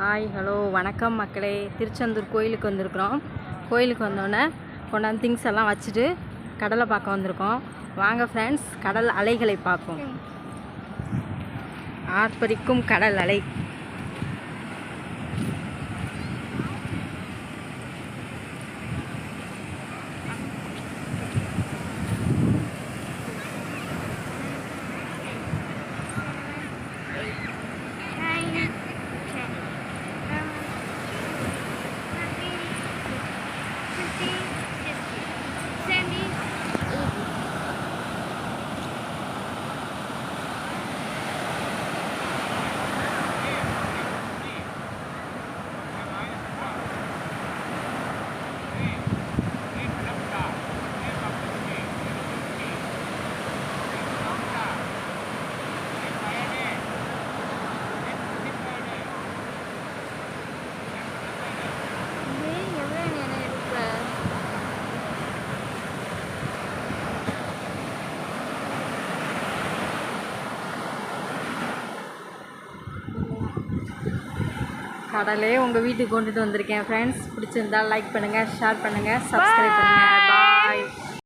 Hi hello வணக்கம் மக்களே. திருச்செந்தூர் கோயிலுக்கு வந்திருக்கிறோம். கோயிலுக்கு வந்தோடனே கொண்டாந்து திங்ஸ் எல்லாம் வச்சுட்டு கடலை பார்க்க வந்திருக்கோம். வாங்க ஃப்ரெண்ட்ஸ் கடல் அலைகளை பார்ப்போம். ஆர்ப்பரிக்கும் கடல் அலை. கடலே உங்கள் வீட்டுக்கு கொண்டுட்டு வந்திருக்கேன். ஃப்ரெண்ட்ஸ் பிடிச்சிருந்தா லைக் பண்ணுங்கள் ஷேர் பண்ணுங்கள் சப்ஸ்கிரைப் பண்ணுங்கள்